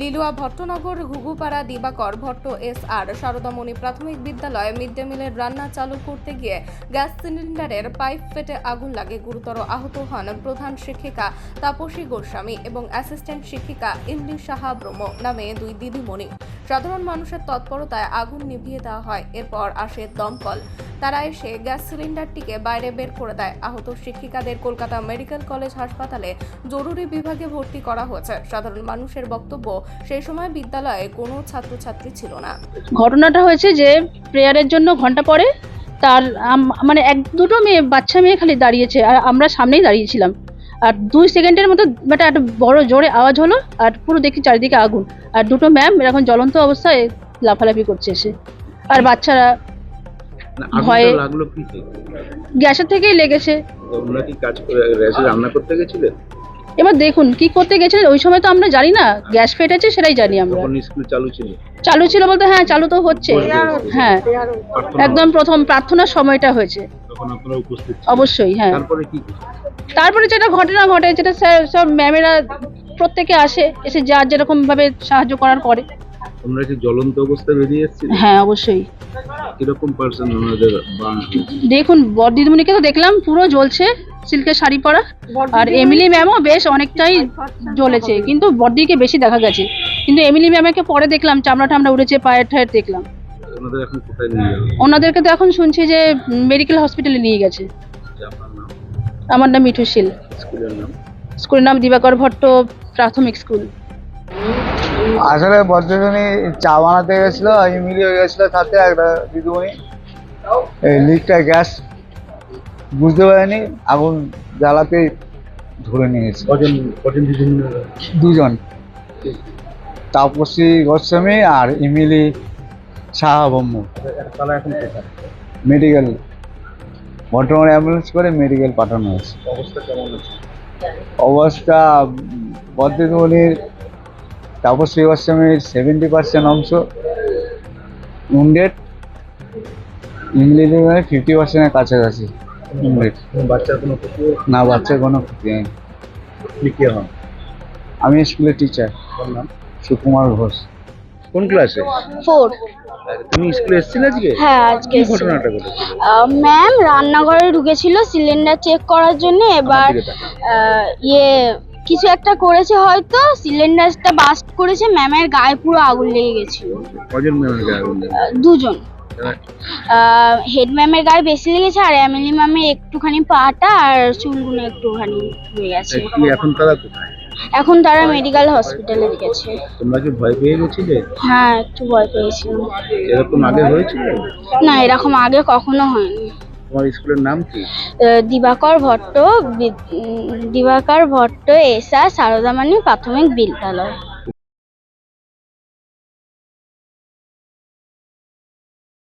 লিলুয়া ভট্টনগর, ঘুঘুপাড়া, Dibakar Bhatta, S R Saradamani প্রাথমিক বিদ্যালয়ে মিড ডে মিলের রান্না চালু করতে গিয়ে গ্যাস সিলিন্ডারের পাইপ ফেটে আগুন লাগে। গুরুতর আহত হন প্রধান শিক্ষিকা তাপসী গোস্বামী এবং অ্যাসিস্ট্যান্ট শিক্ষিকা ইমলি সাহা ব্রহ্ম নামে দুই দিদিমণি। সাধারণ মানুষের তৎপরতায় আগুন নিভিয়ে দেওয়া হয়। এরপর আসে দমকল। তারা এসে গ্যাস সিলিন্ডারটিকে বাইরে বের করে দেয়। আহত শিক্ষিকাদের কলকাতা মেডিকেল কলেজ হাসপাতালে জরুরি বিভাগে ভর্তি করা হয়েছে। সাধারণ মানুষের বক্তব্য সেই সময় বিদ্যালয়ে কোনো ছাত্রছাত্রী ছিল না। ঘটনাটা হয়েছে যে প্রেয়ারের জন্য ঘণ্টা পরে তার মানে এক দুটো মেয়ে বাচ্চা মেয়ে খালি দাঁড়িয়েছে আর আমরা সামনেই দাঁড়িয়েছিলাম। আর দুই সেকেন্ডের মতো একটা একটা বড় জোরে আওয়াজ হলো আর পুরো দেখি চারিদিকে আগুন। আর দুটো ম্যাম এরকম জ্বলন্ত অবস্থায় লাফালাফি করছে এসে। আর বাচ্চারা ভয়ে- লাগল কি গ্যাসের থেকেই লেগেছে। তোমরা কি কাজ করে গ্যাসে রান্না করতে গেছিলে? এবার দেখুন কি করতে গেছিলেন ওই সময় তো আমরা জানি না গ্যাস ফেটেছে সেটাই জানি আমরা। তখন স্কুল চালু ছিল? চালু ছিল বলতে হ্যাঁ চালু তো হচ্ছে। হ্যাঁ একদম প্রথম প্রার্থনার সময়টা হয়েছে। তখন আপনারা উপস্থিত ছিলেন। অবশ্যই হ্যাঁ। তারপরে কি তারপরে যেটা ঘটনা ঘটে যেটা স্যার সব ম্যামেরা প্রত্যেকে আসে এসে যার যেরকম ভাবে সাহায্য করার করে। তোমরা কি জ্বলন্ত অবস্থায় বেরিয়ে এসেছিলে হ্যাঁ অবশ্যই। কীরকম পার্সেন্ট ওনাদের দেখুন বর দিদিমণিকে তো দেখলাম পুরো জ্বলছে সিল্কের শাড়ি পরা। আর এমিলি ম্যামও বেশ অনেকটাই জ্বলেছে কিন্তু বড়দিকে বেশি দেখা গেছে। কিন্তু এমিলি ম্যামকে পরে দেখলাম চামড়া টামড়া উড়েছে পায়ের ঠায়ের দেখলাম। ওনাদের এখন কোথায় নিয়ে যাবে? ওনাদেরকে তো এখন শুনছি যে মেডিকেল হসপিটালে নিয়ে গেছে। আমার নাম মিঠু শীল স্কুলের নাম? স্কুলের নাম দিবাকর ভট্ট প্রাথমিক স্কুল। আসলে বজ্রজনী চা বানাতে গেছিল ইমিলি হয়ে গেছিল সাথে একটা দিদিমণি। এই লিকটা গ্যাস বুঝতে পারেনি আগুন জ্বালাতেই ধরে নিয়ে গেছে কজন কজন বিভিন্ন দুজন। তাপসী গোস্বামী আর ইমিলি সাহা ব্রহ্ম কোথায়? মেডিকেল বর্তমানে অ্যাম্বুলেন্স করে মেডিকেল পাঠানো হয়েছে। অবস্থা কেমন আছে? অবস্থা তাপশ্রী গোস্বামীর সেভেন্টি পার্সেন্ট অংশ উন্ডেড ইংলিশে ফিফটি পার্সেন্টের কাছাকাছি উন্ডেড বাচ্চার কোনো না বাচ্চার কোনো ক্ষতি হয়নি। আপনি কে হন? আমি স্কুলের টিচার সুকুমার ঘোষ। কোন ক্লাসে? ফোর তুমি স্কুলে এসেছিলে আজকে? হ্যাঁ আজকে ঘটনাটা ঘটেছে? ম্যাম রান্নাঘরে ঢুকেছিল সিলিন্ডার চেক করার জন্য এবার ইয়ে কিছু একটা করেছে হয়তো সিলিন্ডারটা বাস্ট করেছে ম্যামের গায়ে পুরো আগুন লেগে গেছিল। কজন মেয়ের গায়ে আগুন? দুজন। হেড ম্যামের গায়ে বেশি লেগেছে আর এমএলএ ম্যামের একটুখানি পাটা আর চুলগুলো একটুখানি হয়ে গেছে। এখন তারা কোথায়? এখন তারা মেডিকেল হসপিটালে গেছে তোমরা কি ভয় পেয়ে গেছিলে? হ্যাঁ একটু ভয় পেয়েছিলাম। এরকম আগে হয়েছিল? না এরকম আগে কখনো হয়নি। তোমার স্কুলের নাম কি? দিবাকর ভট্ট দিবাকর ভট্ট এসা সারদামানি প্রাথমিক বিদ্যালয়।